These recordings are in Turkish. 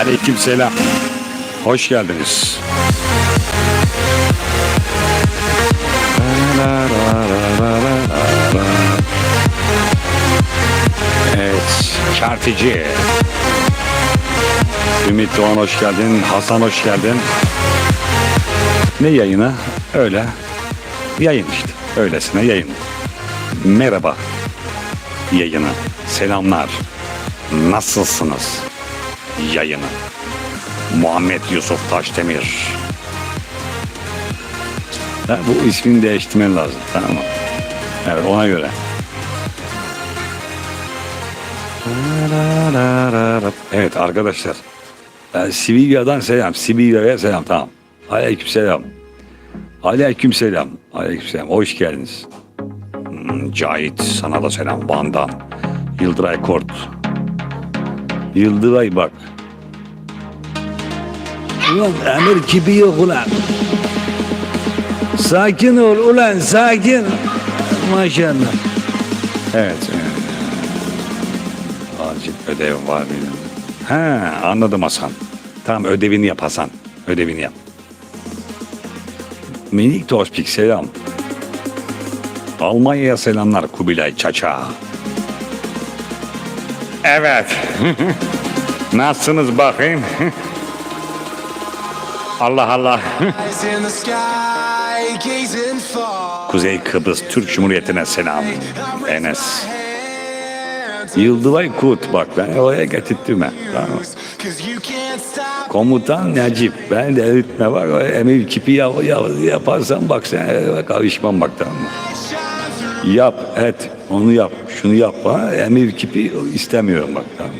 aleyküm selam. Hoş geldiniz. Evet, Kartici. Ümit Doğan hoş geldin. Hasan hoş geldin. Ne yayını? Öyle. Yayın işte. Öylesine yayın. Merhaba. Yayını. Selamlar. Nasılsınız? Yayını. Muhammed Yusuf Taşdemir. Ha, bu ismini değiştirmen lazım. Tamam mı? Evet ona göre. Evet arkadaşlar. Ben Sibirya'dan selam. Sibirya'ya selam. Tamam. Aleyküm selam. Aleyküm selam. Aleyküm selam. Hoş geldiniz. Hmm, Cahit sana da selam. Van'dan. Yıldıray Kort. Yıldıray bak. Ulan emir kipi yok ulan. Sakin ol ulan sakin. Maşallah. Evet. evet. Acil ödev var benim. Ha anladım Hasan. Tamam ödevini yap Hasan. Ödevini yap. Minik Tospik selam. Almanya'ya selamlar Kubilay Çaça. Evet. Nasılsınız bakayım? Allah Allah. Kuzey Kıbrıs Türk Cumhuriyeti'ne selam. Enes. Yıldılay Kurt bak ben oraya getirttim ben. Tamam. Komutan Necip. Ben de eritme var. Emir kipi ya, ya, yaparsan bak sen karışmam bak tamam mı? Yap et. Onu yap. Şunu yap. Emir kipi istemiyorum bak tamam?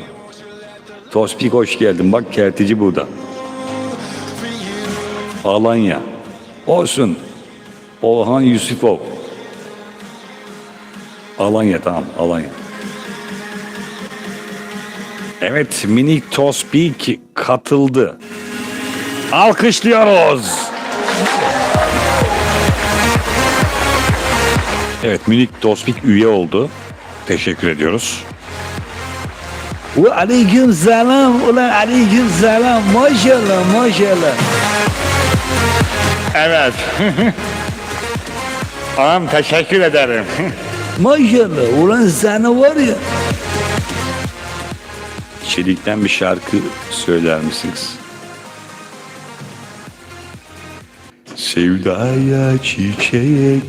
Tospik hoş geldin. Bak kertici burada. Alanya. Olsun. Orhan Yusufov. Alanya tamam Alanya. Evet minik Tospik katıldı. Alkışlıyoruz. Evet minik Tospik üye oldu. Teşekkür ediyoruz. Ve aleyküm selam. Ulan aleyküm selam. Maşallah maşallah. Evet. Ağam teşekkür ederim. Maşallah. Ulan sana var ya. Çelik'ten bir şarkı söyler misiniz? Sevdaya çiçek,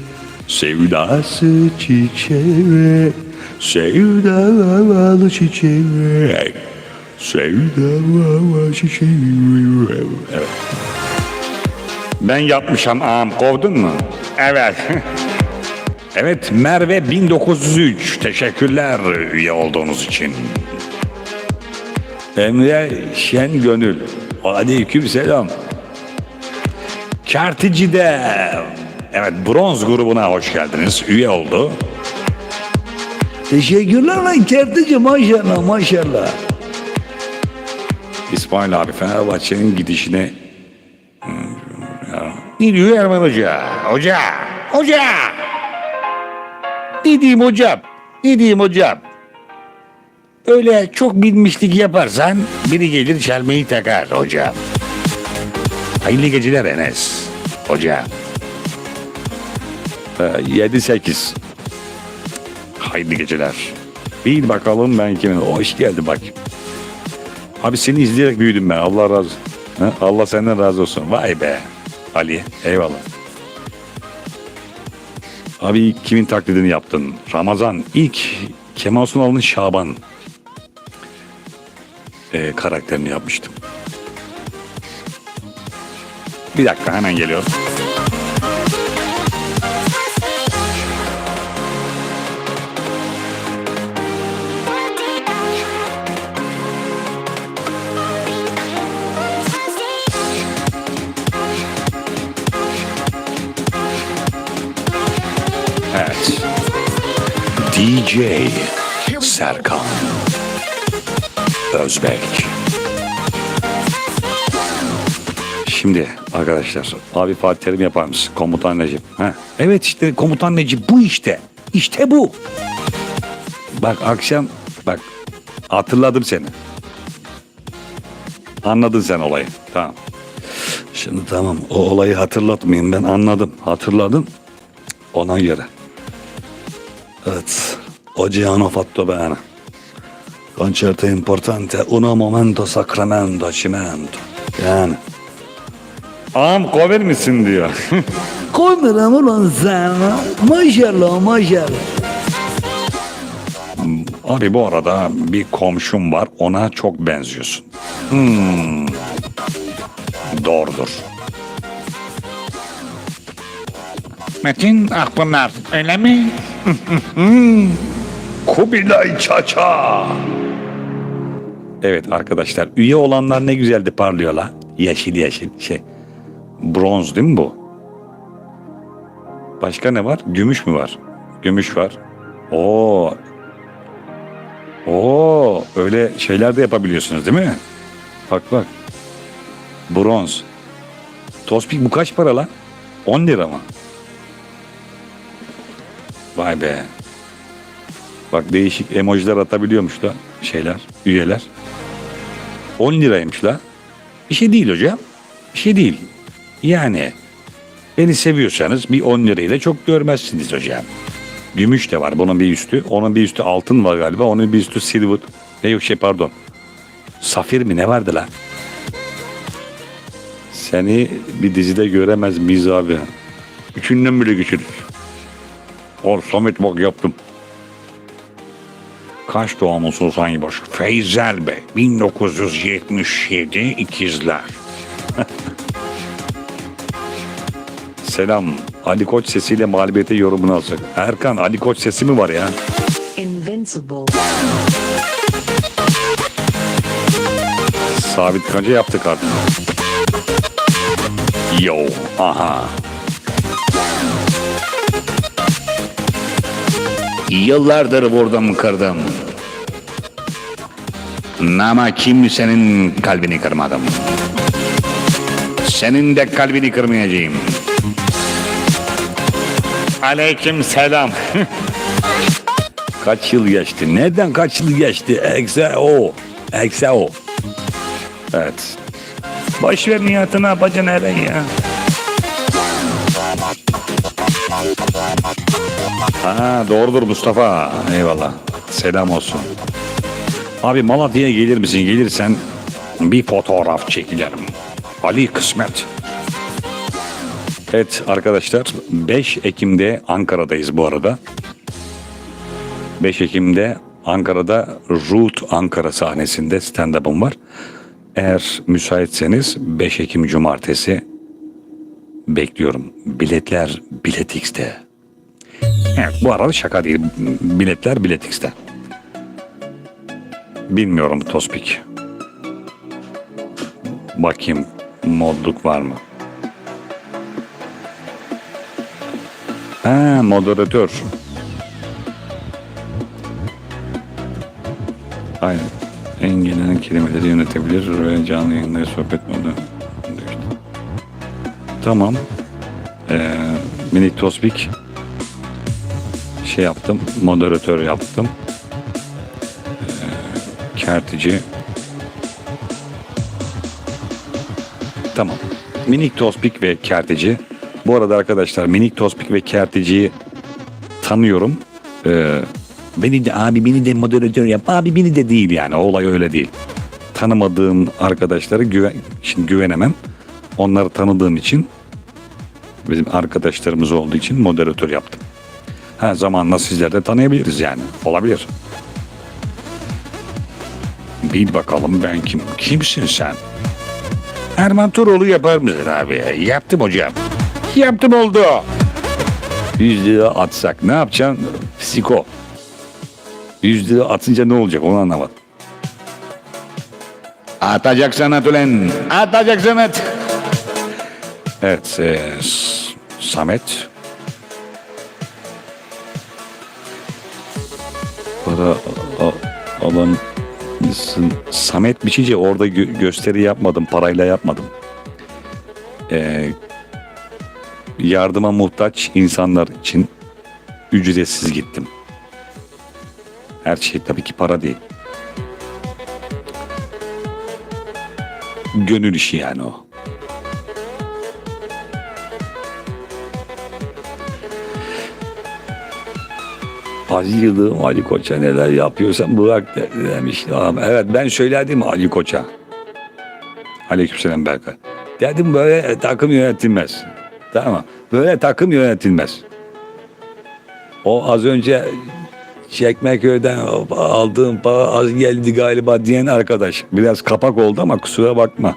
sevdası çiçek, sevdalı çiçek, sevdalı çiçek. Evet. Ben yapmışam ağam, kovdun mu? Evet. evet, Merve 1903. Teşekkürler üye olduğunuz için. Emre Şen Gönül. Aleyküm selam. Kertici'de evet bronz grubuna hoş geldiniz. Üye oldu. Teşekkürler lan kertici maşallah maşallah. İsmail abi Fenerbahçe'nin gidişine ne diyor Erman Hoca? Hoca! Hoca! Ne diyeyim hocam? Ne diyeyim hocam? Öyle çok bilmişlik yaparsan biri gelir çelmeyi takar hocam. Hayırlı geceler Enes. Hocam. Ee, 7-8. Hayırlı geceler. Bil bakalım ben kimin. Hoş geldi bak. Abi seni izleyerek büyüdüm ben. Allah razı Ha? Allah senden razı olsun. Vay be. Ali eyvallah. Abi kimin taklidini yaptın? Ramazan ilk Kemal Sunal'ın Şaban e, karakterini yapmıştım. Bir dakika hemen geliyorum. DJ Serkan Özbek. Şimdi arkadaşlar abi Fatih Terim yapar mısın? Komutan Necip. Ha? Evet işte komutan Necip bu işte. İşte bu. Bak akşam bak hatırladım seni. Anladın sen olayı. Tamam. Şimdi tamam o olayı hatırlatmayayım ben anladım. Hatırladım. Ona göre. Evet. Oggi hanno fatto bene. Concerto importante, uno momento sacramento, cimento. Yani. Ağam kover misin diyor. Koymuyorum ulan sana. Maşallah maşallah. Abi bu arada bir komşum var ona çok benziyorsun. Hmm. Doğrudur. Metin Akpınar öyle mi? Kubilay Çaça. Evet arkadaşlar üye olanlar ne güzeldi parlıyor la. Yeşil yeşil şey. Bronz değil mi bu? Başka ne var? Gümüş mü var? Gümüş var. Oo. Oo, öyle şeyler de yapabiliyorsunuz değil mi? Bak bak. Bronz. Tospik bu kaç para lan? 10 lira mı? Vay be. Bak değişik emojiler atabiliyormuş da şeyler, üyeler. 10 liraymış la. Bir şey değil hocam. Bir şey değil. Yani beni seviyorsanız bir 10 lirayla çok görmezsiniz hocam. Gümüş de var bunun bir üstü. Onun bir üstü altın var galiba. Onun bir üstü silver. Ne yok şey pardon. Safir mi ne vardı la? Seni bir dizide göremez miyiz abi? Üçünden bile geçirir. Or Samet bak yaptım. Kaç doğumlusun Sayın Baş? Feyzel Bey. 1977 ikizler. Selam. Ali Koç sesiyle mağlubiyete yorumunu alacak. Erkan Ali Koç sesi mi var ya? Invincible. Sabit Kanca yaptık artık. Yo. Aha. Yıllardır vurdum kırdım. Ama kimsenin kalbini kırmadım. Senin de kalbini kırmayacağım. Aleyküm selam. kaç yıl geçti? Neden kaç yıl geçti? Ekse o. Ekse o. Evet. Boş ver niyatını yapacaksın hele ya. Ha doğrudur Mustafa. Eyvallah. Selam olsun. Abi Malatya'ya gelir misin? Gelirsen bir fotoğraf çekilerim. Ali Kısmet. Evet arkadaşlar 5 Ekim'de Ankara'dayız bu arada. 5 Ekim'de Ankara'da Root Ankara sahnesinde stand-up'ım var. Eğer müsaitseniz 5 Ekim Cumartesi bekliyorum. Biletler Biletix'te. Evet, bu arada şaka değil. Biletler Biletix'te. Bilmiyorum Tospik. Bakayım modluk var mı? Ha moderatör. Aynen. Engellenen kelimeleri yönetebilir ve canlı yayınları sohbet modu. Tamam. Ee, minik Tospik şey yaptım. Moderatör yaptım. Ee, kertici. Tamam. Minik Tospik ve kertici. Bu arada arkadaşlar Minik Tospik ve kerticiyi tanıyorum. Ee, beni de abi beni de moderatör yap. Abi beni de değil yani. Olay öyle değil. Tanımadığım arkadaşları güven, şimdi güvenemem. Onları tanıdığım için bizim arkadaşlarımız olduğu için moderatör yaptım. Ha zamanla sizler de tanıyabiliriz yani. Olabilir. Bil bakalım ben kim? Kimsin sen? Erman Turoğlu yapar mısın abi? Yaptım hocam. Yaptım oldu. 100 lira atsak ne yapacaksın? Psiko. 100 lira atınca ne olacak onu anlamadım. Atacak sanat ulen. Atacak sanat. Evet, e, Samet. Para alan? Samet biçici orada gö- gösteri yapmadım, parayla yapmadım. E, yardıma muhtaç insanlar için ücretsiz gittim. Her şey tabii ki para değil. Gönül işi yani o. Yıldırım Ali Koç'a neler yapıyorsan bırak de- demiş. Adam. Evet ben söyledim Ali Koç'a. Aleykümselam Berkay. Dedim böyle takım yönetilmez. Tamam? Böyle takım yönetilmez. O az önce Çekmeköy'den aldığım para az geldi galiba diyen arkadaş. Biraz kapak oldu ama kusura bakma.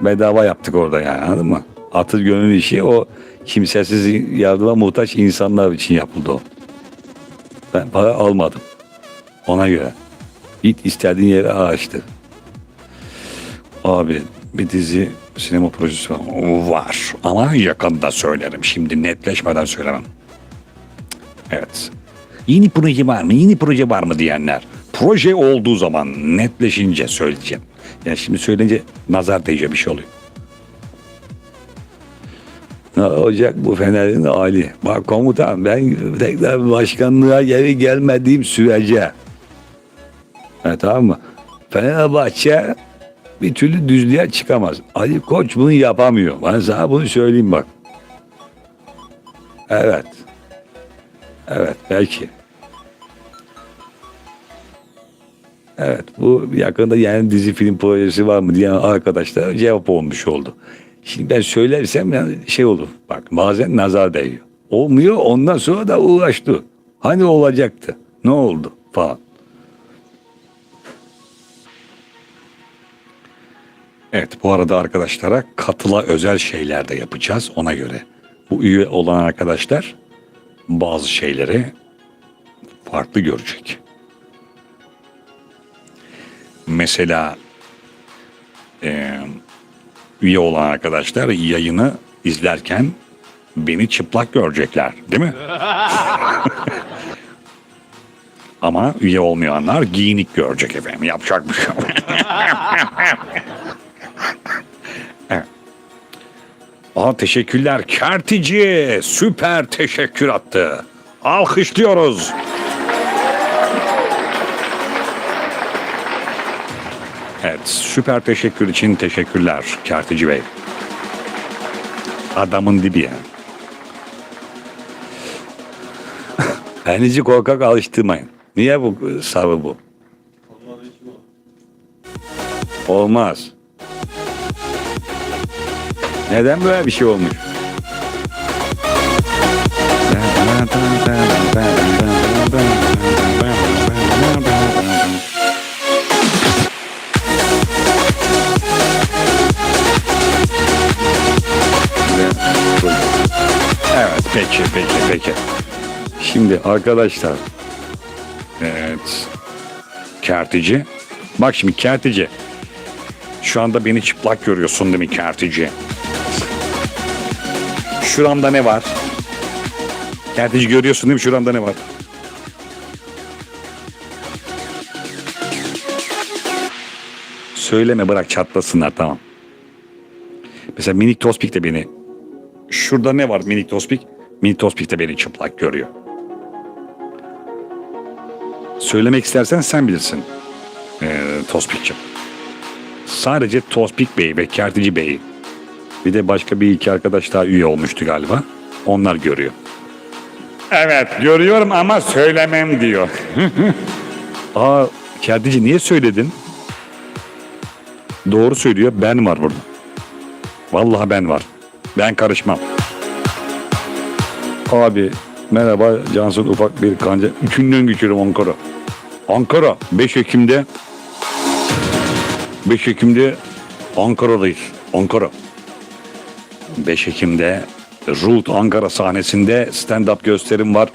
Bedava yaptık orada yani anladın mı? Atıl gönül işi o kimsesiz yardıma muhtaç insanlar için yapıldı o. Ben para almadım. Ona göre. Git istediğin yere araştır. Abi bir dizi sinema projesi var. Var ama yakında söylerim. Şimdi netleşmeden söylemem. Evet. Yeni proje var mı? Yeni proje var mı diyenler. Proje olduğu zaman netleşince söyleyeceğim. Yani şimdi söyleyince nazar değecek bir şey oluyor. Ne olacak bu Fener'in hali? Bak komutan ben tekrar başkanlığa geri gelmediğim sürece. Evet tamam mı? Fenerbahçe bir türlü düzlüğe çıkamaz. Ali Koç bunu yapamıyor. Ben sana bunu söyleyeyim bak. Evet. Evet belki. Evet bu yakında yeni dizi film projesi var mı diyen arkadaşlar cevap olmuş oldu. Şimdi ben söylersem şey olur. Bak bazen nazar değiyor. Olmuyor ondan sonra da uğraştı. Hani olacaktı? Ne oldu falan. Evet bu arada arkadaşlara katıla özel şeyler de yapacağız ona göre. Bu üye olan arkadaşlar bazı şeyleri farklı görecek. Mesela eee, üye olan arkadaşlar yayını izlerken beni çıplak görecekler değil mi? Ama üye olmayanlar giyinik görecek efendim. Yapacak bir şey yok. Evet. Aa, teşekkürler. Kertici süper teşekkür attı. Alkışlıyoruz. Evet, süper teşekkür için teşekkürler Kertici Bey. Adamın dibi ya. Elinizi korkak alıştırmayın. Niye bu sarı bu? Olmaz. Neden böyle bir şey olmuş? Peki peki peki. Şimdi arkadaşlar. Evet. Kertici. Bak şimdi kertici. Şu anda beni çıplak görüyorsun değil mi kertici? Şuramda ne var? Kertici görüyorsun değil mi? Şuramda ne var? Söyleme bırak çatlasınlar tamam. Mesela minik tospik de beni Şurada ne var minik tospik? Tospik de beni çıplak görüyor. Söylemek istersen sen bilirsin. Ee, tospikçim. Sadece Tospik Bey ve Kertici Bey bir de başka bir iki arkadaş daha üye olmuştu galiba. Onlar görüyor. Evet görüyorum ama söylemem diyor. Aa Kertici niye söyledin? Doğru söylüyor ben var burada. Vallahi ben var. Ben karışmam. Abi merhaba Cansın ufak bir kanca. Üçünden geçiyorum Ankara. Ankara 5 Ekim'de 5 Ekim'de Ankara'dayız. Ankara. 5 Ekim'de Root Ankara sahnesinde stand-up gösterim var.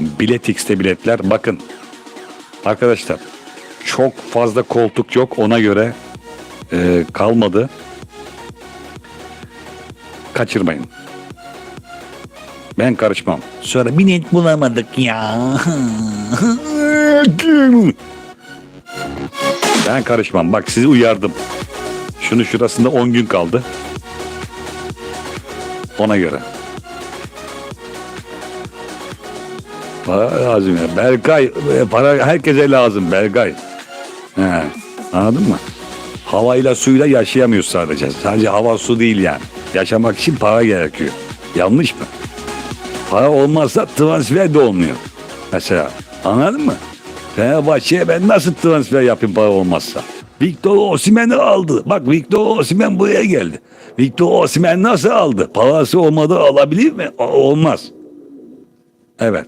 Biletix'te biletler. Bakın arkadaşlar çok fazla koltuk yok ona göre e, kalmadı. Kaçırmayın. Ben karışmam. Sonra bilet bulamadık ya. Ben karışmam. Bak sizi uyardım. Şunu şurasında 10 gün kaldı. Ona göre. Para lazım ya. Berkay e, para herkese lazım Berkay. He, anladın mı? Havayla suyla yaşayamıyoruz sadece. Sadece hava su değil yani. Yaşamak için para gerekiyor. Yanlış mı? Para olmazsa transfer de olmuyor. Mesela anladın mı? Fenerbahçe'ye ben nasıl transfer yapayım para olmazsa? Victor Osimhen'i aldı. Bak Victor Osimhen buraya geldi. Victor Osimhen nasıl aldı? Parası olmadı alabilir mi? Olmaz. Evet.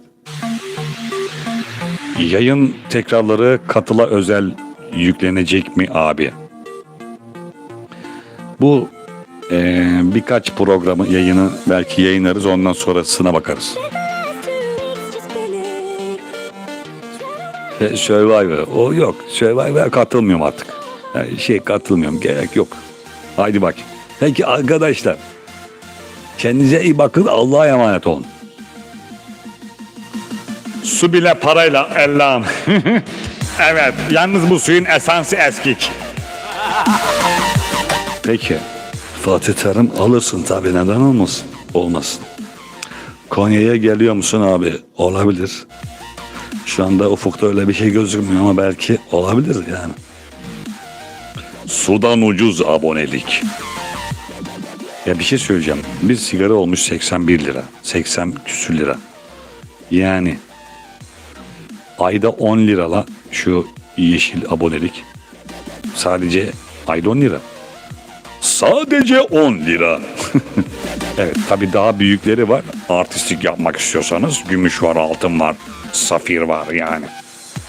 Yayın tekrarları katıla özel yüklenecek mi abi? Bu eee, birkaç programı yayını belki yayınlarız ondan sonrasına bakarız. E, Survivor. O yok. Survivor'a katılmıyorum artık. Yani şey katılmıyorum. Gerek yok. Haydi bak. Peki arkadaşlar. Kendinize iyi bakın. Allah'a emanet olun. Su bile parayla Allah'ım. evet yalnız bu suyun esansı eskik. Peki. Fatih Terim alırsın tabii neden olmasın? Olmasın. Konya'ya geliyor musun abi? Olabilir. Şu anda ufukta öyle bir şey gözükmüyor ama belki olabilir yani. Sudan ucuz abonelik. Ya bir şey söyleyeceğim. Bir sigara olmuş 81 lira. 80 küsür lira. Yani ayda 10 lirala şu yeşil abonelik. Sadece ayda 10 lira. Sadece 10 lira. evet tabii daha büyükleri var. Artistik yapmak istiyorsanız gümüş var, altın var, safir var yani.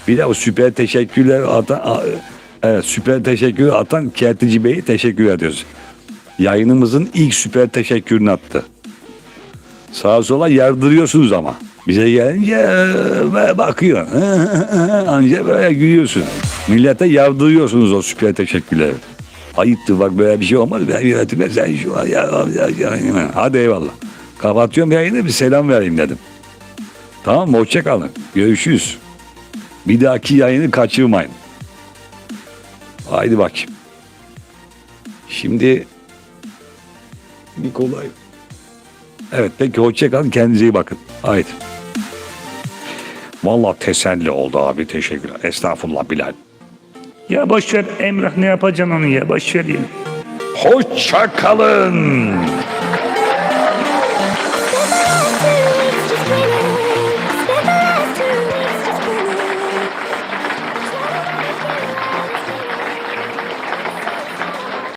Bir de o süper teşekkürler atan, evet, süper teşekkür atan Kertici Bey'i teşekkür ediyoruz. Yayınımızın ilk süper teşekkürünü attı. Sağa sola yardırıyorsunuz ama. Bize gelince e, bakıyor. Anca böyle gülüyorsun. Millete yardırıyorsunuz o süper teşekkürleri. Ayıptır bak böyle bir şey olmaz. Ben yönetime sen şu ya, ya, ya, ya. Hadi eyvallah. Kapatıyorum yayını bir selam vereyim dedim. Tamam mı? Hoşçakalın. Görüşürüz. Bir dahaki yayını kaçırmayın. Haydi bakayım. Şimdi bir kolay. Evet peki hoşçakalın kendinize iyi bakın. Haydi. Vallahi teselli oldu abi teşekkürler. Estağfurullah Bilal. Ya boş ver Emrah ne yapacaksın onu ya boş ver ya. Hoşça kalın.